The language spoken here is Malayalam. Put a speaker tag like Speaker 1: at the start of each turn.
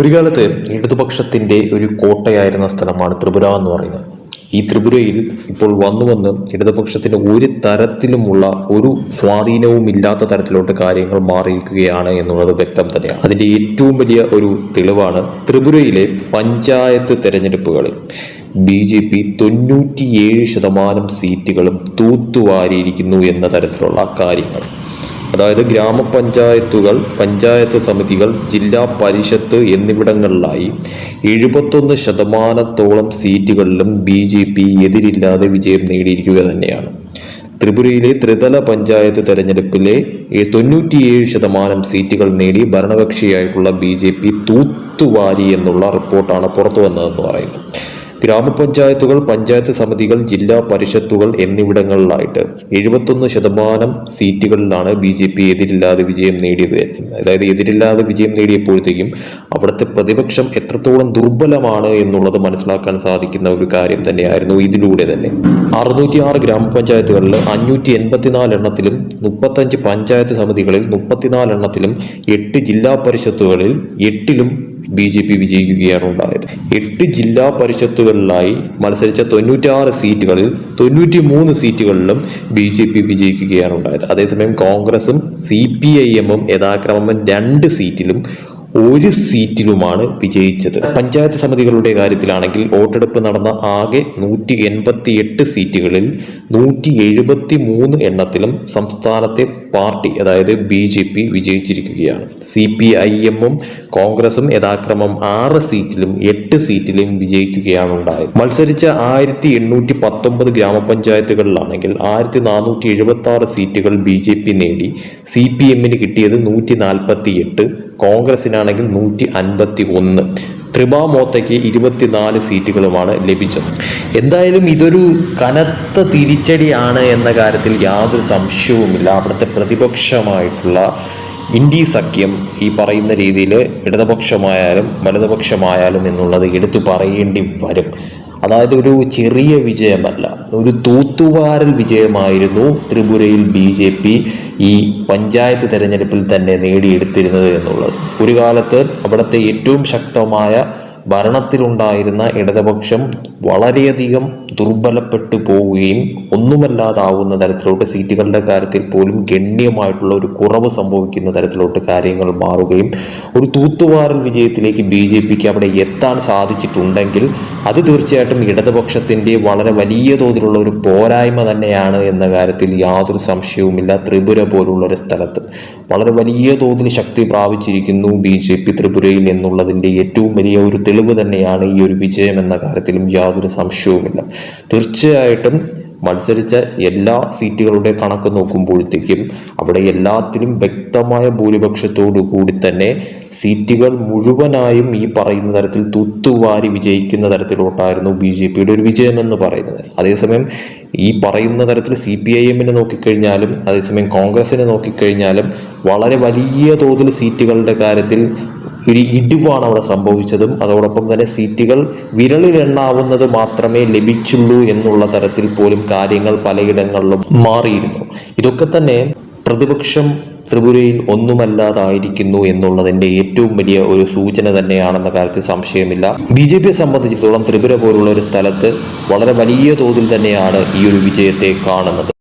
Speaker 1: ഒരു കാലത്ത് ഇടതുപക്ഷത്തിന്റെ ഒരു കോട്ടയായിരുന്ന സ്ഥലമാണ് ത്രിപുര എന്ന് പറയുന്നത്. ഈ ത്രിപുരയിൽ ഇപ്പോൾ വന്നു വന്ന് ഇടതുപക്ഷത്തിന് ഒരു തരത്തിലുമുള്ള ഒരു സ്വാധീനവും ഇല്ലാത്ത തരത്തിലോട്ട് കാര്യങ്ങൾ മാറിയിരിക്കുകയാണ് എന്നുള്ളത് വ്യക്തം തന്നെയാണ്. അതിന്റെ ഏറ്റവും വലിയ ഒരു തെളിവാണ് ത്രിപുരയിലെ പഞ്ചായത്ത് തെരഞ്ഞെടുപ്പുകളിൽ ബി ജെ പി തൊണ്ണൂറ്റിയേഴ് ശതമാനം സീറ്റുകളും തൂത്തുവാരിയിരിക്കുന്നു എന്ന തരത്തിലുള്ള കാര്യങ്ങൾ. അതായത് ഗ്രാമപഞ്ചായത്തുകൾ പഞ്ചായത്ത് സമിതികൾ ജില്ലാ പരിഷത്ത് എന്നിവിടങ്ങളിലായി എഴുപത്തൊന്ന് ശതമാനത്തോളം സീറ്റുകളിലും ബി ജെ പി എതിരില്ലാതെ വിജയം നേടിയിരിക്കുക തന്നെയാണ്. ത്രിപുരയിലെ ത്രിതല പഞ്ചായത്ത് തെരഞ്ഞെടുപ്പിലെ തൊണ്ണൂറ്റിയേഴ് ശതമാനം സീറ്റുകൾ നേടി ഭരണകക്ഷിയായിട്ടുള്ള ബി ജെ പി തൂത്തുവാരി എന്നുള്ള റിപ്പോർട്ടാണ് പുറത്തു വന്നതെന്ന് പറയുന്നത് ഗ്രാമപഞ്ചായത്തുകൾ പഞ്ചായത്ത് സമിതികൾ ജില്ലാ പരിഷത്തുകൾ എന്നിവിടങ്ങളിലായിട്ട് എഴുപത്തൊന്ന് ശതമാനം സീറ്റുകളിലാണ് ബി ജെ പി എതിരില്ലാതെ വിജയം നേടിയത് അതായത് എതിരില്ലാതെ വിജയം നേടിയപ്പോഴത്തേക്കും അവിടുത്തെ പ്രതിപക്ഷം എത്രത്തോളം ദുർബലമാണ് എന്നുള്ളത് മനസ്സിലാക്കാൻ സാധിക്കുന്ന ഒരു കാര്യം തന്നെയായിരുന്നു ഇതിലൂടെ തന്നെ. അറുന്നൂറ്റി ആറ് ഗ്രാമപഞ്ചായത്തുകളിൽ അഞ്ഞൂറ്റി എൺപത്തിനാല് എണ്ണത്തിലും മുപ്പത്തഞ്ച് പഞ്ചായത്ത് സമിതികളിൽ മുപ്പത്തിനാല് എണ്ണത്തിലും എട്ട് ജില്ലാ പരിഷത്തുകളിൽ എട്ടിലും ബി ജെ പി വിജയിക്കുകയാണ് ഉണ്ടായത്. എട്ട് ജില്ലാ പരിഷത്തുകളിലായി മത്സരിച്ച തൊണ്ണൂറ്റാറ് സീറ്റുകളിൽ തൊണ്ണൂറ്റി മൂന്ന് സീറ്റുകളിലും ബി ജെ പി വിജയിക്കുകയാണ് ഉണ്ടായത്. അതേസമയം കോൺഗ്രസും സി പി ഐ എമ്മും യഥാക്രമം രണ്ട് സീറ്റിലും ഒരു സീറ്റിലുമാണ് വിജയിച്ചത്. പഞ്ചായത്ത് സമിതികളുടെ കാര്യത്തിലാണെങ്കിൽ വോട്ടെടുപ്പ് നടന്ന ആകെ നൂറ്റി എൺപത്തി എട്ട് സീറ്റുകളിൽ നൂറ്റി എഴുപത്തി മൂന്ന് എണ്ണത്തിലും സംസ്ഥാനത്തെ പാർട്ടി അതായത് ബി ജെ പി വിജയിച്ചിരിക്കുകയാണ്. സി പി ഐ എമ്മും കോൺഗ്രസും യഥാക്രമം ആറ് സീറ്റിലും എട്ട് സീറ്റിലും വിജയിക്കുകയാണ് ഉണ്ടായത് മത്സരിച്ച ആയിരത്തി എണ്ണൂറ്റി പത്തൊമ്പത് ഗ്രാമപഞ്ചായത്തുകളിലാണെങ്കിൽ ആയിരത്തി നാനൂറ്റി എഴുപത്തി ആറ് സീറ്റുകൾ ബി ജെ പി നേടി. സി പി എമ്മിന് കിട്ടിയത് നൂറ്റി നാൽപ്പത്തി എട്ട് കോൺഗ്രസിനാണെങ്കിൽ നൂറ്റി അൻപത്തി ഒന്ന് ത്രിബാമോത്തയ്ക്ക് ഇരുപത്തിനാല് സീറ്റുകളുമാണ് ലഭിച്ചത്. എന്തായാലും ഇതൊരു കനത്ത തിരിച്ചടിയാണ് എന്ന കാര്യത്തിൽ യാതൊരു സംശയവുമില്ല. അവിടുത്തെ പ്രതിപക്ഷമായിട്ടുള്ള ഇന്ത്യ സഖ്യം ഈ പറയുന്ന രീതിയിൽ ഇടതുപക്ഷമായാലും വലതുപക്ഷമായാലും എന്നുള്ളത് എടുത്തു പറയേണ്ടി വരും. അതായത് ഒരു ചെറിയ വിജയമല്ല ഒരു തൂത്തുവാരൽ വിജയമായിരുന്നു ത്രിപുരയിൽ ബി ജെ പി ഈ പഞ്ചായത്ത് തെരഞ്ഞെടുപ്പിൽ തന്നെ നേടിയെടുത്തിരുന്നത് എന്നുള്ളത്. ഒരു കാലത്ത് അവിടുത്തെ ഏറ്റവും ശക്തമായ ഭരണത്തിലുണ്ടായിരുന്ന ഇടതുപക്ഷം വളരെയധികം ദുർബലപ്പെട്ടു പോവുകയും ഒന്നുമല്ലാതാവുന്ന തരത്തിലോട്ട് സീറ്റുകളുടെ കാര്യത്തിൽ പോലും ഗണ്യമായിട്ടുള്ള ഒരു കുറവ് സംഭവിക്കുന്ന തരത്തിലോട്ട് കാര്യങ്ങൾ മാറുകയും ഒരു തൂത്തുവാരൽ വിജയത്തിലേക്ക് ബി ജെ പിക്ക് അവിടെ എത്താൻ സാധിച്ചിട്ടുണ്ടെങ്കിൽ അത് തീർച്ചയായിട്ടും ഇടതുപക്ഷത്തിന്റെ വളരെ വലിയ തോതിലുള്ള ഒരു പോരായ്മ തന്നെയാണ് എന്ന കാര്യത്തിൽ യാതൊരു സംശയവുമില്ല. ത്രിപുര പോലുള്ള ഒരു സ്ഥലത്ത് വളരെ വലിയ തോതിൽ ശക്തി പ്രാപിച്ചിരിക്കുന്നു ബി ജെ പി ത്രിപുരയിൽ എന്നുള്ളതിന്റെ ഏറ്റവും വലിയ ഒരു തെളിവ് തന്നെയാണ് ഈ ഒരു വിജയം എന്ന കാര്യത്തിലും യാതൊരു സംശയവുമില്ല. തീർച്ചയായിട്ടും മത്സരിച്ച എല്ലാ സീറ്റുകളുടെ കണക്ക് നോക്കുമ്പോഴത്തേക്കും അവിടെ എല്ലാത്തിലും വ്യക്തമായ ഭൂരിപക്ഷത്തോടു കൂടി തന്നെ സീറ്റുകൾ മുഴുവനായും ഈ പറയുന്ന തരത്തിൽ തുത്തുവാരി വിജയിക്കുന്ന തരത്തിലോട്ടായിരുന്നു ബി ജെ പിയുടെ ഒരു വിജയം എന്ന് പറയുന്നത്. അതേസമയം ഈ പറയുന്ന തരത്തിൽ സി പി ഐ എമ്മിനെ നോക്കിക്കഴിഞ്ഞാലും അതേസമയം കോൺഗ്രസിനെ നോക്കിക്കഴിഞ്ഞാലും വളരെ വലിയ തോതിൽ സീറ്റുകളുടെ കാര്യത്തിൽ ഒരു ഇടിവാണ് അവിടെ സംഭവിച്ചതും. അതോടൊപ്പം തന്നെ സീറ്റുകൾ വിരളിലെണ്ണാവുന്നത് മാത്രമേ ലഭിച്ചുള്ളൂ എന്നുള്ള തരത്തിൽ പോലും കാര്യങ്ങൾ പലയിടങ്ങളിലും മാറിയിരുന്നു. ഇതൊക്കെ തന്നെ പ്രതിപക്ഷം ത്രിപുരയിൽ ഒന്നുമല്ലാതായിരിക്കുന്നു എന്നുള്ളതിന്റെ ഏറ്റവും വലിയ ഒരു സൂചന തന്നെയാണെന്ന കാര്യത്തിൽ സംശയമില്ല. ബി ജെ പിയെ സംബന്ധിച്ചിടത്തോളം ത്രിപുര പോലുള്ള ഒരു സ്ഥലത്ത് വളരെ വലിയ തോതിൽ തന്നെയാണ് ഈ ഒരു വിജയത്തെ കാണുന്നത്.